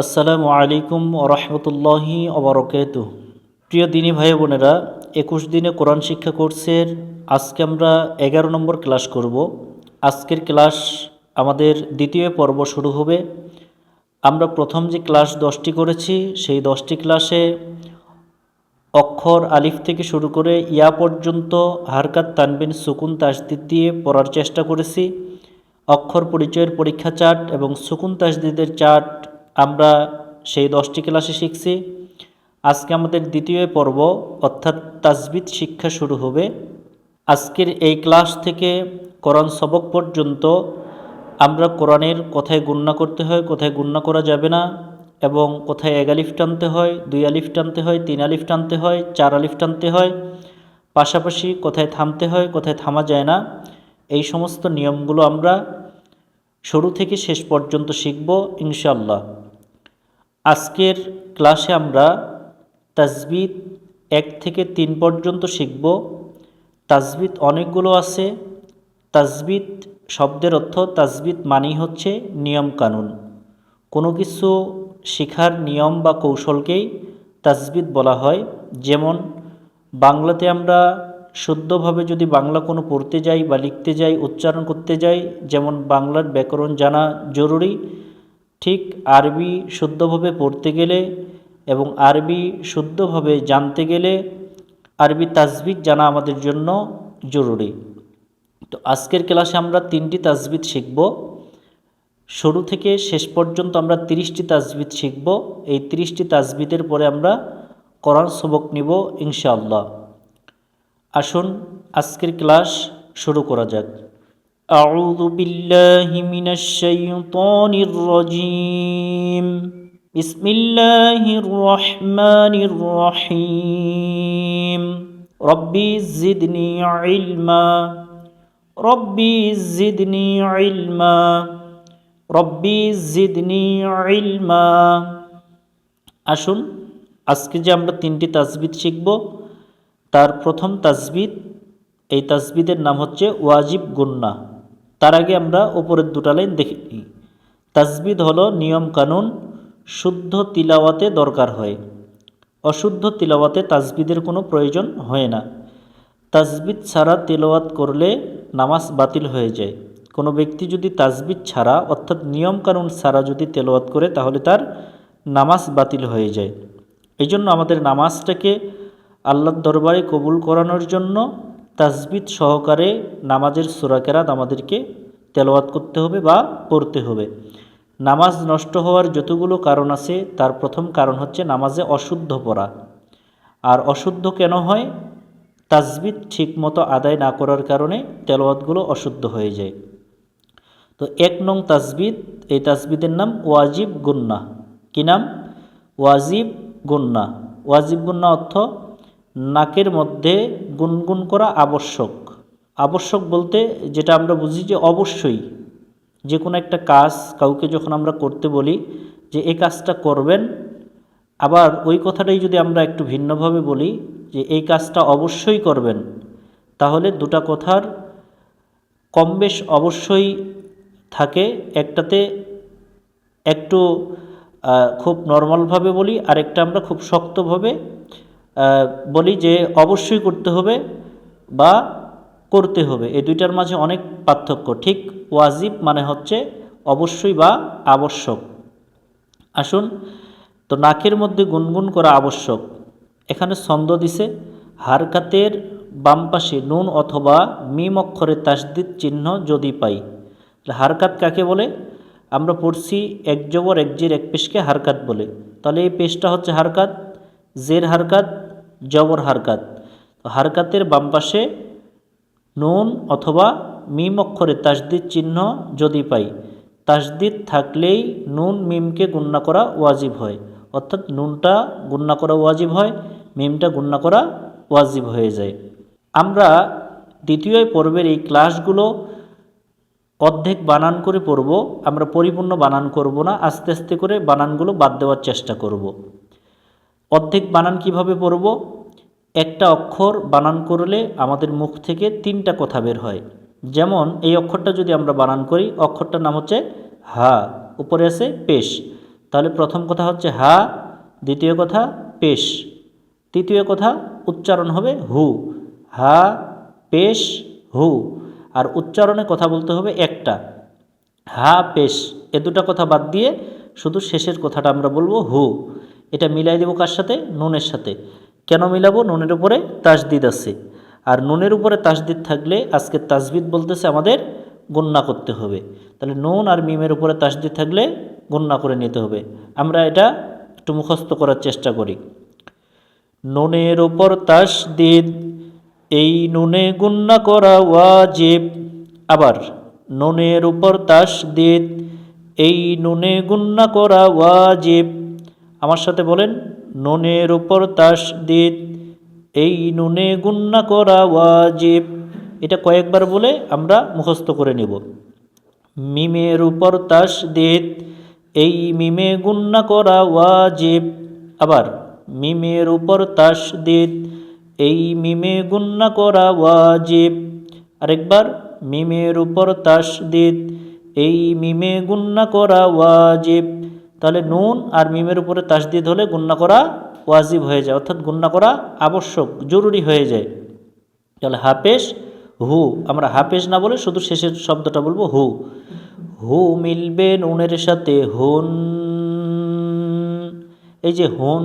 আসসালামু আলাইকুম রহমতুল্লাহি অবরকাত প্রিয় দিনী ভাই বোনেরা, একুশ দিনে কোরআন শিক্ষা কোর্সের আজকে আমরা এগারো নম্বর ক্লাস করব। আজকের ক্লাস আমাদের দ্বিতীয় পর্ব শুরু হবে। আমরা প্রথম যে ক্লাস দশটি করেছি, সেই দশটি ক্লাসে অক্ষর আলিফ থেকে শুরু করে ইয়া পর্যন্ত হারকাত, তানবিন, সুকুন, তাসদিদ দিয়ে পড়ার চেষ্টা করেছি। অক্ষর পরিচয়ের পরীক্ষা চার্ট এবং সুকুন, তাসদিদের চার্ট আমরা সেই দশটি ক্লাসে শিখছি। আজকে আমাদের দ্বিতীয় পর্ব অর্থাৎ তাজবিদ শিক্ষা শুরু হবে। আজকের এই ক্লাস থেকে কোরআন সবক পর্যন্ত আমরা কোরআনের কোথায় গুণনা করতে হয়, কোথায় গুণনা করা যাবে না এবং কোথায় এক আলিফ টানতে হয়, দুই আলিফ টানতে হয়, তিন আলিফ টানতে হয়, চার আলিফ টানতে হয়, পাশাপাশি কোথায় থামতে হয়, কোথায় থামা যায় না, এই সমস্ত নিয়মগুলো আমরা শুরু থেকে শেষ পর্যন্ত শিখব ইনশাল্লাহ আজকের ক্লাসে আমরা তাজবিদ এক থেকে তিন পর্যন্ত শিখব। তাজবিদ অনেকগুলো আছে। তাজবিদ শব্দের অর্থ তাজবিদ মানেই হচ্ছে নিয়ম কানুন। কোনো কিছু শেখার নিয়ম বা কৌশলকেই তাজবিদ বলা হয়। যেমন, বাংলাতে আমরা শুদ্ধভাবে যদি বাংলা কোনো পড়তে যাই বা লিখতে যাই, উচ্চারণ করতে যাই, যেমন বাংলার ব্যাকরণ জানা জরুরি ঠিক আরবি শুদ্ধভাবে পড়তে গেলে এবং আরবি শুদ্ধভাবে জানতে গেলে আরবি তাজবিদ জানা আমাদের জন্য জরুরি। তো আজকের ক্লাসে আমরা তিনটি তাজবিদ শিখব। শুরু থেকে শেষ পর্যন্ত আমরা তিরিশটি তাজবিদ শিখব। এই তিরিশটি তাজবিদের পরে আমরা কোরআন সবক নিব ইনশাআল্লাহ। আসুন আজকের ক্লাস শুরু করা যাক। أعوذ بالله من الشيطان الرجيم بسم الله الرحمن الرحيم ربي زدني علما ربي زدني علما ربي زدني علما আসুন আজকে যে আমরা তিনটি তাজবিদ শিখব তার প্রথম তাজবিদ এই তাজবিদের নাম হচ্ছে ওয়াজিব গুন্না তার আগে আমরা ওপরের দুটা লাইন দেখি। তাজবিদ হলো নিয়ম কানুন, শুদ্ধ তিলাওয়াতে দরকার হয়। অশুদ্ধ তিলাওয়াতে তাজবিদের কোনো প্রয়োজন হয় না। তাজবিদ ছাড়া তেলাওয়াত করলে নামাজ বাতিল হয়ে যায়। কোনো ব্যক্তি যদি তাজবিদ ছাড়া, অর্থাৎ নিয়ম কানুন ছাড়া যদি তেলাওয়াত করে, তাহলে তার নামাজ বাতিল হয়ে যায়। এই জন্য আমাদের নামাজটাকে আল্লাহর দরবারে কবুল করানোর জন্য তাজবিদ সহকারে নামাজের সুরাকেরাত আমাদেরকে তেলাওয়াত করতে হবে বা পড়তে হবে। নামাজ নষ্ট হওয়ার যতগুলো কারণ আছে, তার প্রথম কারণ হচ্ছে নামাজে অশুদ্ধ পড়া। আর অশুদ্ধ কেন হয়? তাজবিদ ঠিকমতো আদায় না করার কারণে তেলাওয়াতগুলো অশুদ্ধ হয়ে যায়। তো এক নং তাজবিদ, এই তাজবিদের নাম ওয়াজিব গুন্না। কি নাম? ওয়াজিব গুন্না। ওয়াজিব গুন্না অর্থ নাকের মধ্যে গুনগুন করা আবশ্যক। আবশ্যক বলতে যেটা আমরা বুঝি যে অবশ্যই। যে কোনো একটা কাজ কাউকে যখন আমরা করতে বলি যে এই কাজটা করবেন, আবার ওই কথাটাই যদি আমরা একটু ভিন্নভাবে বলি যে এই কাজটা অবশ্যই করবেন, তাহলে দুটা কথার কম বেশ অবশ্যই থাকে। একটাতে একটু খুব নর্মালভাবে বলি, আরেকটা আমরা খুব শক্তভাবে বলি যে অবশ্যই করতে হবে বা করতে হবে। এই দুইটার মাঝে অনেক পার্থক্য। ঠিক ওয়াজিব মানে হচ্ছে অবশ্যই বা আবশ্যক। আসুন, তো নাকের মধ্যে গুনগুন করা আবশ্যক। এখানে ছন্দ দিছে, হারকাতের বাম পাশে নুন অথবা মিম অক্ষরের তাসদিদ চিহ্ন যদি পাই। হারকাত কাকে বলে? আমরা পড়ছি এক জবর এক জের এক পেশকে হারকাত বলে। তাহলে এই পেশটা হচ্ছে হারকাত, জের হারকাত জবর হারকাত। হারকাতের বাম পাশে নুন অথবা মিম অক্ষরে তাসদিদ চিহ্ন যদি পাই, তাসদিদ থাকলেই নুন মিমকে গুন্না করা ওয়াজিব হয়। অর্থাৎ নুনটা গুন্না করা ওয়াজিব হয়, মিমটা গুন্না করা ওয়াজিব হয়ে যায়। আমরা দ্বিতীয় পর্বের এই ক্লাসগুলো অর্ধেক বানান করে পড়ব, আমরা পরিপূর্ণ বানান করব না, আস্তে আস্তে করে বানানগুলো বাদ দেওয়ার চেষ্টা করব। অর্ধেক বানান কীভাবে পড়ব? একটা অক্ষর বানান করলে আমাদের মুখ থেকে তিনটা কথা বের হয়। যেমন, এই অক্ষরটা যদি আমরা বানান করি, অক্ষরটার নাম হচ্ছে হা, উপরে আছে পেশ। তাহলে প্রথম কথা হচ্ছে হা, দ্বিতীয় কথা পেশ। তৃতীয় কথা উচ্চারণ হবে হু। হা, পেশ, হু। আর উচ্চারণে কথা বলতে হবে একটা। হা, পেশ, এ দুটা কথা বাদ দিয়ে শুধু শেষের কথাটা আমরা বলব হু। এটা মিলাই দেবো কার সাথে? নুনের সাথে। কেন মিলাবো? নুনের উপরে তাসদিদ আছে। আর নুনের উপরে তাসদিদ থাকলে আজকে তাসবিদ বলতেছে আমাদের গণ্যা করতে হবে। তাহলে নুন আর মিমের উপরে তাসদিদ থাকলে গণ্যা করে নিতে হবে। আমরা এটা একটু মুখস্থ করার চেষ্টা করি। নুনের উপর তাসদিদ, এই নুনে গুন্না করা ওয়াজিব। আবার নুনের উপর তাসদিদ, এই নুনে গুন্না করা ওয়াজিব। আমার সাথে বলেন, নুনের উপর তাসদিদ, এই নুনে গুন্না করা ওয়াজিব। এটা কয়েকবার বলে আমরা মুখস্থ করে নেব। মিমের উপর তাসদিদ, এই মিমে গুন্না করা ওয়াজিব। আবার, মিমের উপর তাসদিদ, এই মিমে গুন্না করা ওয়াজিব। আরেকবার, মিমের উপর তাসদিদ, এই মিমে গুন্না করা ওয়াজিব। তাহলে নুন আর মিমের উপরে তাসদিদ হলে গুন্না করা ওয়াজিব হয়ে যায়, অর্থাৎ গুন্না করা আবশ্যক, জরুরি হয়ে যায়। তাহলে হাফেজ, হু, আমরা হাফেজ না বলে শুধু শেষের শব্দটা বলব, হু। হু মিলবে নুনের সাথে হুন, এই যে হুন,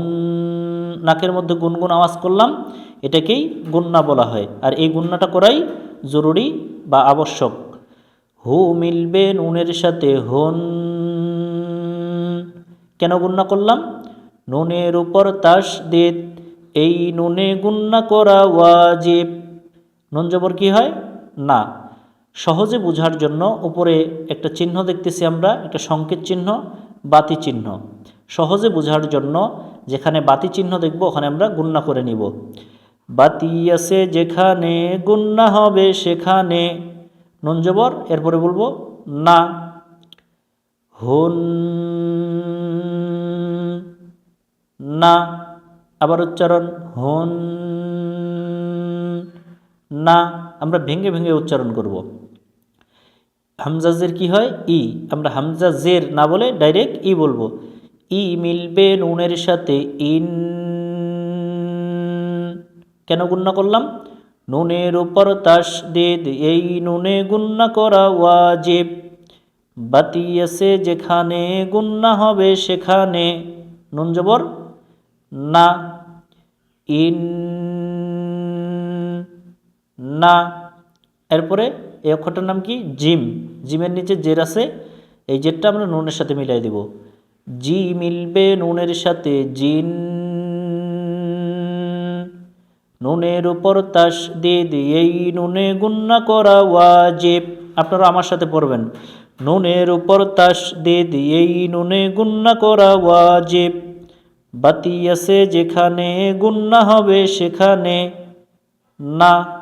নাকের মধ্যে গুনগুন আওয়াজ করলাম, এটাকেই গুন্না বলা হয়। আর এই গুন্নাটা করাই জরুরি বা আবশ্যক। হু মিলবে নুনের সাথে হুন কেন গুন্না করলাম? নুনের উপর তাস তাসদিদ, এই নুনে গুন্না করা ওয়াজিব। নুন জবর কি হয়? না। সহজে বোঝার জন্য উপরে একটা চিহ্ন দেখতেছি আমরা একটা সংকেত চিহ্ন, বাতি চিহ্ন। সহজে বোঝার জন্য যেখানে বাতি চিহ্ন দেখব, ওখানে আমরা গুন্না করে নিব। বাতি আছে যেখানে গুন্না হবে সেখানে। নুন জবর, এরপরে বলব না। হুন না, আবার উচ্চারণ হন না, আমরা ভেঙে ভেঙে উচ্চারণ করব। হামজাজের কি হয়? ই। আমরা হামজা জের না বলে ডাইরেক্ট ই বলব। ই মিলবে নুনের সাথে ইন। কেন গুন্না করলাম? নুনের উপর তাস দেদ এই নুনে গুন্না করা ওয়াজিব। বাতি আছে যেখানে গুন্না হবে সেখানে, নুন জবর, না, ইন, না। এরপরে এই অক্ষরটার নাম কি? জিম। জিমের নিচে জের আছে, এই জেরটা আমরা নুনের সাথে মিলাই দেব। জি মিলবে নুনের সাথে জিন। নুনের উপর তাস দিয়ে এই নুনে গুন্না করা ওয়াজিব। আপনারা আমার সাথে পড়বেন। নুনের উপর তাস দিয়ে এই নুনে গুন্না করা ওয়াজিব। বাতি আছে যেখানে গুন্না হবে সেখানে না।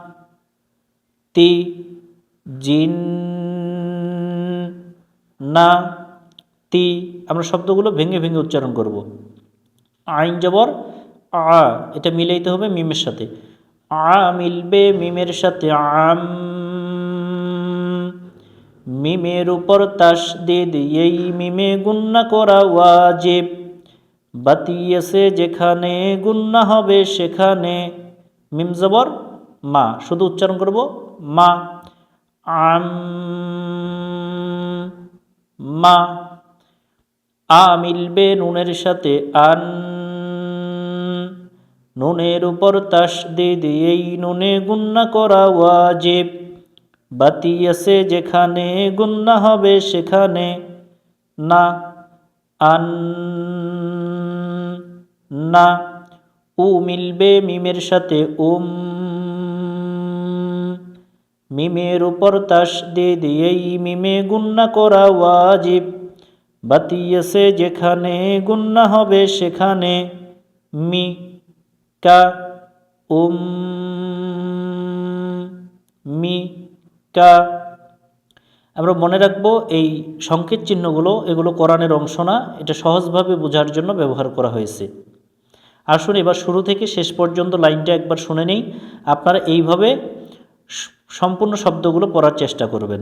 তি জিন না। তি, আমরা শব্দগুলো ভেঙে ভেঙে উচ্চারণ করব। আইন জবর, আ, এটা মিলাইতে হবে মিমের সাথে। আ মিলবে মিমের সাথে, আম মিমের উপর তাস দিয়ে এই মিমে গুন্না করা ওয়াজিব। বাতিয়েছে যেখানে গুন্না হবে সেখানে। মিম জবর, মা, শুধু উচ্চারণ করব, মা। মা। আ মিলবে নুনের সাথে, আন। নুনের উপর তাস দিয়ে এই নুনে গুন্না করা ওয়াজিব। বাতি আছে যেখানে, গুন্না হবে সেখানে। না, আন, না, উ মিলবে মিমের সাথে, উম, মিমের উপর তাস দিয়ে দিয়েই মিমে গুন্না করা ওয়াজিব। বাতি আছে যেখানে, গুন্না হবে সেখানে। মি, কা, উম, মি কা আমরা মনে রাখব এই সংকেত চিহ্নগুলো, এগুলো কোরআনের অংশ না, এটা সহজভাবে বোঝার জন্য ব্যবহার করা হয়েছে। আসুন এবার শুরু থেকে শেষ পর্যন্ত লাইনটা একবার শুনে নেই। আপনারা এইভাবে সম্পূর্ণ শব্দগুলো পড়ার চেষ্টা করবেন।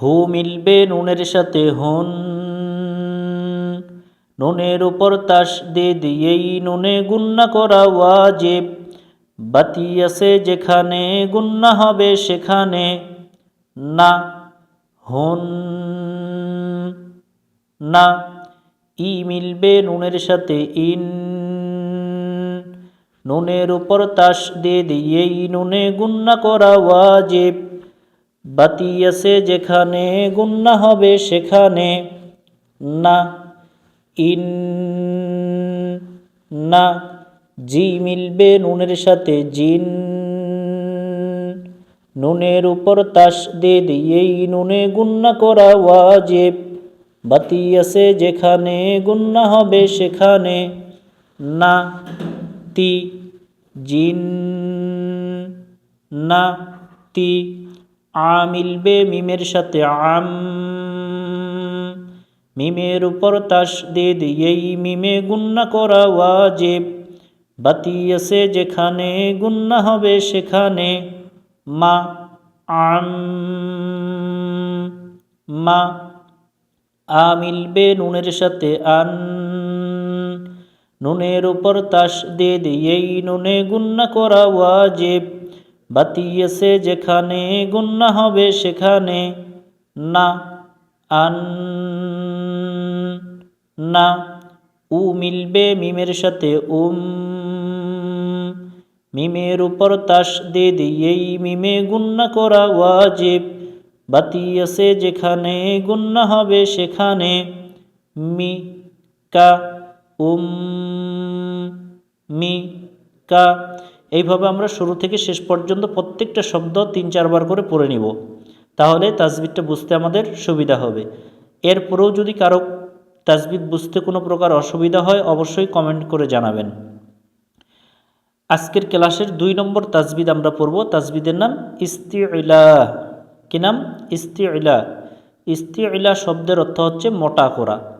হু মিলবে নুনের সাথে হুন, নুনের উপর তাস দে দিয়েই নুনে গুন্না করা ওয়াজিব। বাতি আছে যেখানে গুন্না হবে সেখানে। না, হুন, না, ই মিলবে নুনের সাথে ইন। নুনের উপর তাস দিয়ে দিয়ে নুনে গুন্না করা ওয়াজিব। বাতি আছে যেখানে গুন্না হবে সেখানে। না, ইন, না জি মিলবে নুনের সাথে জিন। নুনের উপর তাস দে দিয়েই নুনে গুন্না করা ওয়াজিব। বাতি আছে যেখানে গুন্না হবে সেখানে। না, তি, জিন। না, তি, আ মিলবে মিমের সাথে আম। মিমের উপর তাস দে দিয়েই মিমে গুন্না করা ওয়াজিব। বাতি আছে যেখানে গুন্না হবে সেখানে মা আম মা আ মিলবে নুনের সাথে আন। নুনের উপর তাস দে দিয়েই নুনে গুন্না করা ওয়াজিব। বাতি আছে যেখানে গুন্না হবে সেখানে না আন, না উ মিলবে মিমের সাথে উম। মিমের উপর তাস দে দিয়েই মিমে গুন্না করা ওয়াজিব। বাতি আছে যেখানে গুন্না হবে সেখানে। মি কা উম। মি কা। এইভাবে আমরা শুরু থেকে শেষ পর্যন্ত প্রত্যেকটা শব্দ তিন চারবার করে পড়ে নিব। তাহলে তাজবিদটা বুঝতে আমাদের সুবিধা হবে। এরপরেও যদি কারও তাজবিদ বুঝতে কোনো প্রকার অসুবিধা হয়, অবশ্যই কমেন্ট করে জানাবেন। আজকের ক্লাসের দুই নম্বর তাজবিদ আমরা পড়ব। তাজবিদের নাম ইস্তিলা কি নাম? ইস্তিলা ইস্তিলা শব্দের অর্থ হচ্ছে মোটা করা।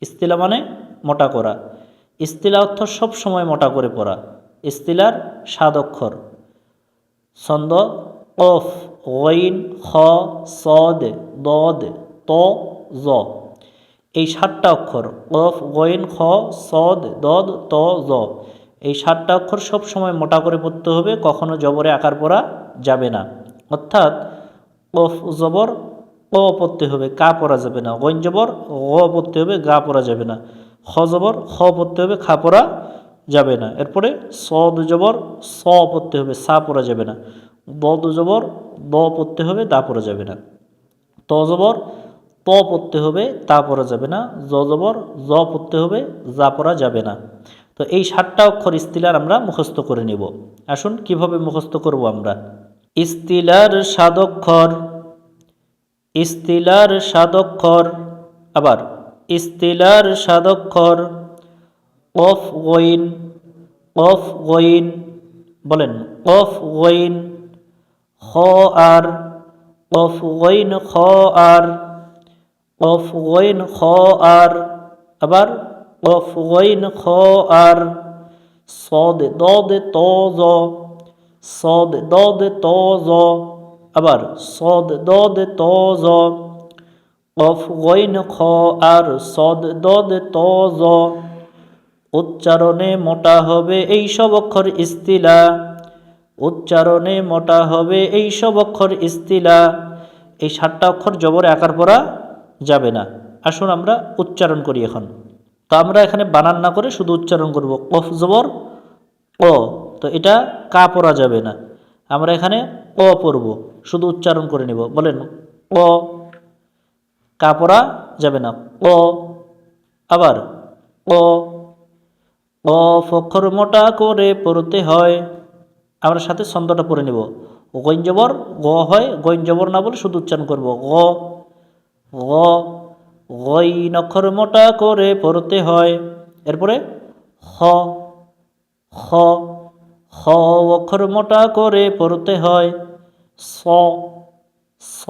ইস্তিলা মানে মোটা করা। ইস্তিলা অর্থ সব সময় মোটা করে পড়া। ইস্তিলার সাদ অক্ষর। ছন্দ অফ ওয়াইন খ, সদ, দদ, ত, জ। এই সাতটা অক্ষর অফ ওয়াইন খ, সদ, দদ, ত, জ। এই সাতটা অক্ষর সব সময় মোটা করে পড়তে হবে, কখনো জবরে আকার পড়া যাবে না। অর্থাৎ অফ জবর অ পড়তে হবে, কা পড়া যাবে না। গইন জবর অ পড়তে হবে, গা পড়া যাবে না। খ জবর, খ পড়তে হবে, খা পড়া যাবে না। এরপরে সদ জবর, স পড়তে হবে, সা পড়া যাবে না। দদ জবর, দ পড়তে হবে, দা পড়া যাবে না। ত জবর ত পড়তে হবে, তা পড়া যাবে না, জ জবর, জ পড়তে হবে, যা পড়া যাবে না। তো এই সাতটা অক্ষর ইস্তিলার আমরা মুখস্থ করে নিব। আসুন কীভাবে মুখস্থ করব আমরা? ইস্তিলার সাদক্ষর ইস্তিলার সাদক্ষর আবার ইস্তিলার সাদক্ষর অফ ওইন অফ ওইন বলেন অফ ওইন খ আর, অফ ওইন খ আর। অফ ওইন খ আর আবার অফ ওইন খ আর সদ দদ ত জ সদ দদ ত জ আবার সদ দদ ত জ অফ ওইন খ আর সদ দদ ত জ উচ্চারণে মোটা হবে এই সব অক্ষর ইস্তিলা, উচ্চারণে মোটা হবে এই সব অক্ষর ইস্তিলা, এই সাতটা অক্ষর জবরে আকার পড়া যাবে না। আসুন আমরা উচ্চারণ করি এখন। তো আমরা এখানে বানান না করে শুধু উচ্চারণ করব কফ জবর ও তো এটা কা পড়া যাবে না। আমরা এখানে অ পড়ব, শুধু উচ্চারণ করে নিব। বলেন অ কা পড়া যাবে না। অ আবার অ অ ফক্ষর মোটা করে পড়তে হয়। আমরা সাথে ছন্দটা পড়ে নেব। গঞ্জবর গ হয় গঞ্জবর না বলে শুধু উচ্চারণ করব। গ। গ, গই নক্ষর মোটা করে পড়তে হয়। এরপরে হ খ খ অক্ষর মোটা করে পড়তে হয়। স স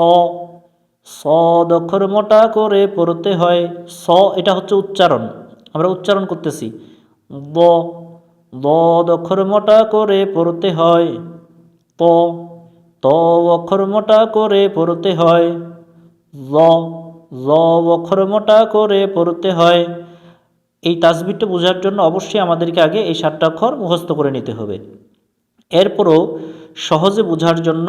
স অক্ষর মোটা করে পড়তে হয়। স, এটা হচ্ছে উচ্চারণ। আমরা উচ্চারণ করতেছি। ব দ অক্ষর মোটা করে পড়তে হয়। ত ত অক্ষর মোটা করে পড়তে হয়। জ জ অক্ষর মোটা করে পড়তে হয়। এই তাসবিরটা বোঝার জন্য অবশ্যই আমাদেরকে আগে এই সাতটা অক্ষর মুখস্থ করে নিতে হবে। এরপরও সহজে বোঝার জন্য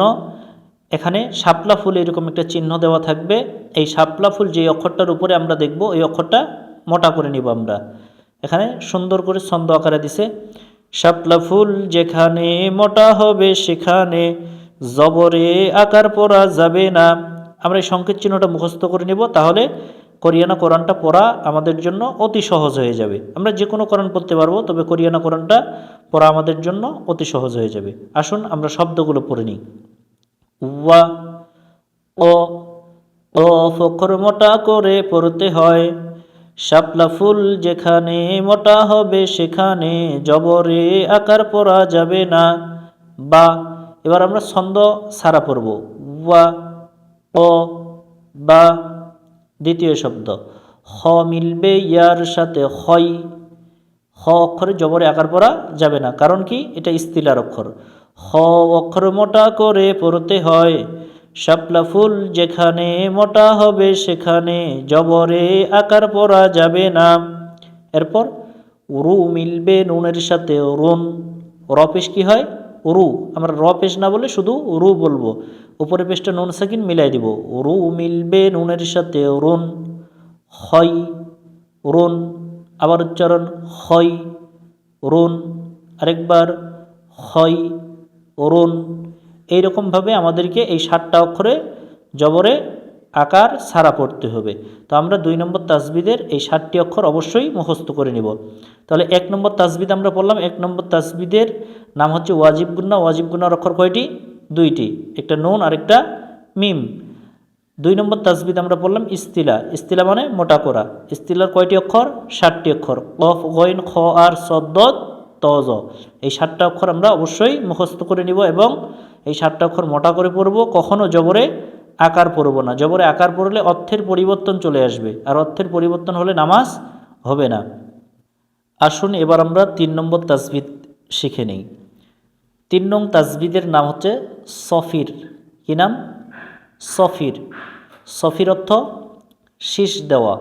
এখানে শাপলা ফুল এরকম একটা চিহ্ন দেওয়া থাকবে। এই শাপলা ফুল যে অক্ষরটার উপরে আমরা দেখব এই অক্ষরটা মোটা করে নিব আমরা। এখানে সুন্দর করে ছন্দ আকারে দিছে, শাপলা ফুল যেখানে মোটা হবে সেখানে জবরে আকার পরা যাবে না। আমরা এই সংকেত চিহ্নটা মুখস্থ করে নিব, তাহলে কোরিয়ানা কোরআনটা পড়া আমাদের জন্য অতি সহজ হয়ে যাবে। আমরা যে কোনো কোরআন পড়তে পারব, তবে কোরিয়ানা কোরআনটা পড়া আমাদের জন্য অতি সহজ হয়ে যাবে। আসুন আমরা শব্দগুলো পড়ে নিই। ওয়া, ও ও ফখর মোটা করে পড়তে হয়। শাপলা ফুল যেখানে মোটা হবে সেখানে জবরে আকার পড়া যাবে না। বা, এবার আমরা ছন্দ সারা পড়ব। ওয়া ও বা দ্বিতীয় শব্দ। হ মিলবে ইয়ার সাথে হয় হ অক্ষরে জবরে আকার পড়া যাবে না। কারণ কি? এটা ইস্তিলার অক্ষর। হ অক্ষর মোটা করে পড়তে হয়। শাপলা ফুল যেখানে মোটা হবে সেখানে জবরে আকার পড়া যাবে না। এরপর রু মিলবে নুনের সাথে রুন। রপেশ কি হয়? রু আমরা রপেশ না বলে শুধু রু বলব। উপরে পেশটা নুন সাকিন মিলাই দিব। রু মিলবে নুনের সাথে রুন হয় রুন আবার উচ্চারণ হয় রুন আরেকবার হয় অরুণ এইরকমভাবে আমাদেরকে এই সাতটা অক্ষরে জবরে আকার সারা পড়তে হবে। তো আমরা দুই নম্বর তাসবিদের এই সাতটি অক্ষর অবশ্যই মুখস্থ করে নিব। তাহলে এক নম্বর তাসবিদ আমরা বললাম এক নম্বর তাসবিদের নাম হচ্ছে ওয়াজিব গুন্না ওয়াজিব গুন্নার অক্ষর কয়টি? দুইটি। একটা নুন আর একটা মিম। দুই নম্বর তাসবিদ আমরা বললাম ইস্তিলা। ইস্তিলা মানে মোটা করা। ইস্তিলার কয়টি অক্ষর? ষাটটি অক্ষর। কফ, গইন, খ, আর সদ্দত তজ এই সাতটা অক্ষর আমরা অবশ্যই মুখস্থ করে নিব এবং এই সাতটা অক্ষর মোটা করে পড়ব। কখনও জবরে আকার পড়ব না। জবরে আকার পড়লে অর্থের পরিবর্তন চলে আসবে। আর অর্থের পরিবর্তন হলে নামাজ হবে না। আসুন এবার আমরা তিন নম্বর তাসবিদ শিখে নিই। তিন নং তাসবিদের নাম হচ্ছে সফির। কি নাম? সফির। সফির অর্থ শীষ দেওয়া।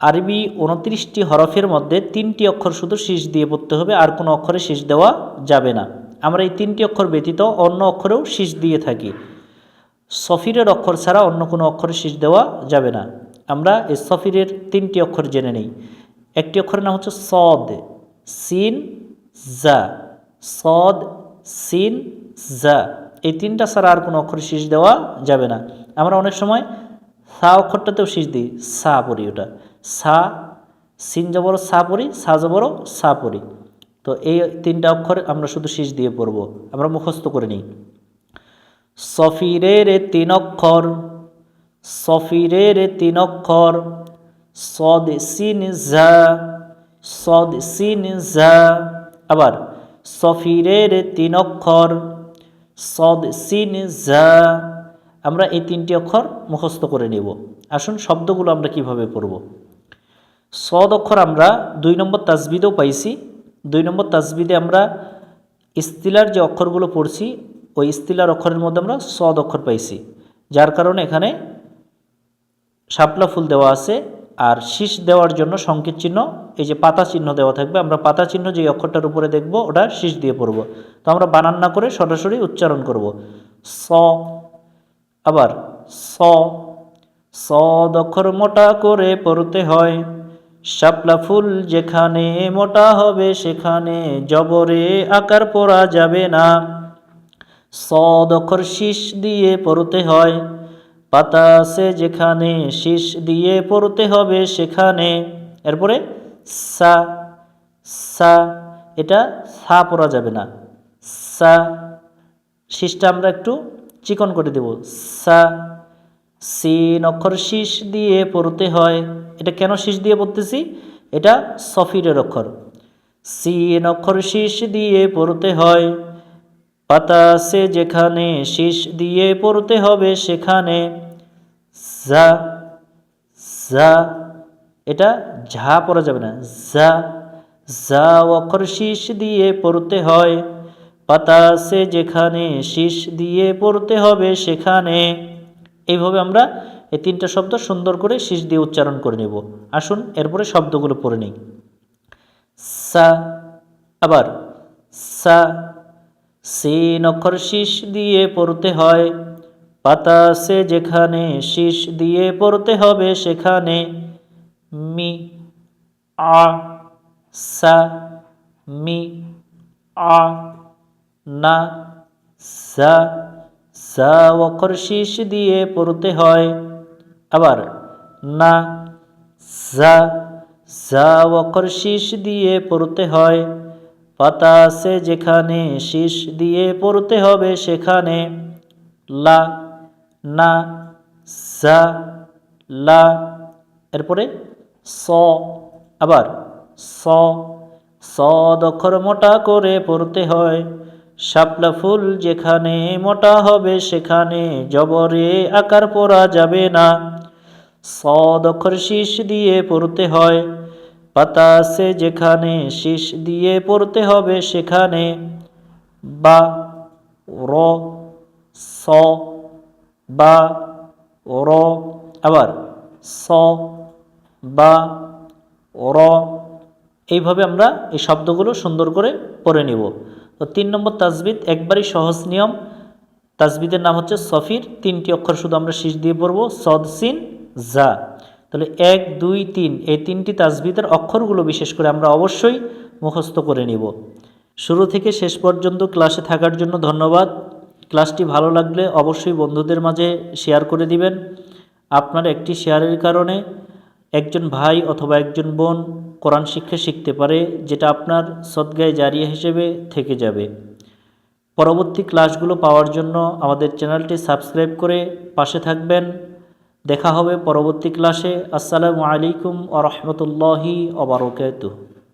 আরবি উনত্রিশটি হরফের মধ্যে তিনটি অক্ষর শুধু শীষ দিয়ে পড়তে হবে, আর কোনো অক্ষরে শীষ দেওয়া যাবে না। আমরা এই তিনটি অক্ষর ব্যতীত অন্য অক্ষরেও শীষ দিয়ে থাকি। সফিরের অক্ষর ছাড়া অন্য কোনো অক্ষরে শীষ দেওয়া যাবে না। আমরা এই সফিরের তিনটি অক্ষর জেনে নিই। একটি অক্ষরের নাম হচ্ছে সদ। সিন জা, সদ, সিন, জা। এই তিনটা ছাড়া আর কোনো অক্ষরে শীষ দেওয়া যাবে না। আমরা অনেক সময় সা অক্ষরটাতেও শীষ দিই, সা পড়ি ওটা। সা, সিন জবর সা পড়ি, সা জবর সা পড়ি। তো এই তিনটা অক্ষর আমরা শুধু শীষ দিয়ে পড়ব, আমরা মুখস্থ করে নিই। সফিরের তিন অক্ষর, সফিরের তিন অক্ষর, সদ সিন ঝা সদ সিন ঝা আবার সফিরের তিন অক্ষর, সদ, সিন, জা, আমরা এই তিনটি অক্ষর মুখস্থ করে নেব। আসুন শব্দগুলো আমরা কীভাবে পড়ব? সদ অক্ষর আমরা দুই নম্বর তাজবিদেও পাইছি। দুই নম্বর তাজবিদে আমরা ইস্তিলার যে অক্ষরগুলো পড়ছি, ওই ইস্তিলার অক্ষরের মধ্যে আমরা সদ অক্ষর পাইছি। যার কারণে এখানে শাপলা ফুল দেওয়া আছে। আর শীষ দেওয়ার জন্য সংকেত চিহ্ন, এই যে পাতা চিহ্ন দেওয়া থাকবে, আমরা পাতা চিহ্ন যে অক্ষরটার উপরে দেখব, ওটা শীষ দিয়ে পড়ব। তো আমরা বানান না করে সরাসরি উচ্চারণ করব। স, আবার স স অক্ষর মোটা করে পড়তে হয়। শাপলা ফুল যেখানে মোটা হবে সেখানে জবরে আকার পড়া যাবে না। সদ অক্ষর শীষ দিয়ে পড়তে হয়। পাতা আছে যেখানে শীষ দিয়ে পড়তে হবে সেখানে, এরপরে সা সা, এটা সা পড়া যাবে না। সা, শীষটা আমরা একটু চিকন করে দেব। সা, সিন অক্ষর শীষ দিয়ে পড়তে হয়। এটা কেন শীষ দিয়ে পড়তেছি? এটা সফিরের অক্ষর। সিন অক্ষর শীষ দিয়ে পড়তে হয়। পাতা আছে যেখানে শীষ দিয়ে পড়তে হবে, সেখানে যা যা, এটা ঝা পড়া যাবে না, যা যা অক্ষর শীষ দিয়ে পড়তে হয়। পাতা আছে যেখানে শীষ দিয়ে পড়তে হবে, সেখানে এইভাবে আমরা এই তিনটা শব্দ সুন্দর করে শীষ দিয়ে উচ্চারণ করে নেব। আসুন, এরপরে শব্দগুলো পড়ে নিই। সা, আবার সা সিন অক্ষর শীষ দিয়ে পড়তে হয়। বাতাসে যেখানে শীষ দিয়ে পড়তে হবে, সেখানে মি, আ, সা, মি, আ, না, সা সা অক্ষর শীষ দিয়ে পড়তে হয়। আবার না, সা সা অক্ষর শীষ দিয়ে পড়তে হয়। বাতাসে যেখানে শীষ দিয়ে পড়তে হবে, সেখানে লা, না, সা, লা, এরপরে স, আবার স স অক্ষর মোটা করে পড়তে হয়। শাপলা ফুল যেখানে মোটা হবে, সেখানে জবরে আকার পরা যাবে না। সদ অক্ষর শীষ দিয়ে পড়তে হয়। বাতাসে যেখানে শীষ দিয়ে পড়তে হবে, সেখানে বা, র, স, বা, র, আবার স, বা, র, এইভাবে আমরা এই শব্দগুলো সুন্দর করে পড়ে নিব। তো তিন নম্বর তাজবিদ একবারই সহজ নিয়ম। তাজবিদের নাম হচ্ছে সফির, তিনটি অক্ষর শুধু আমরা শীষ দিয়ে পড়ব, সদ, সিন, জা। তাহলে এক, দুই, তিন, এই তিনটি তাজবিদের অক্ষরগুলো বিশেষ করে আমরা অবশ্যই মুখস্থ করে নিব। শুরু থেকে শেষ পর্যন্ত ক্লাসে থাকার জন্য ধন্যবাদ। ক্লাসটি ভালো লাগলে অবশ্যই বন্ধুদের মাঝে শেয়ার করে দিবেন। আপনার একটি শেয়ারের কারণে একজন ভাই অথবা একজন বোন কোরআন শিক্ষা শিখতে পারে, যেটা আপনার সদ্গায় জারিয়া হিসেবে থেকে যাবে। পরবর্তী ক্লাসগুলো পাওয়ার জন্য আমাদের চ্যানেলটি সাবস্ক্রাইব করে পাশে থাকবেন। দেখা হবে পরবর্তী ক্লাসে। আসসালামু আলাইকুম আ রহমতুল্লাহি ওবরকাতুহ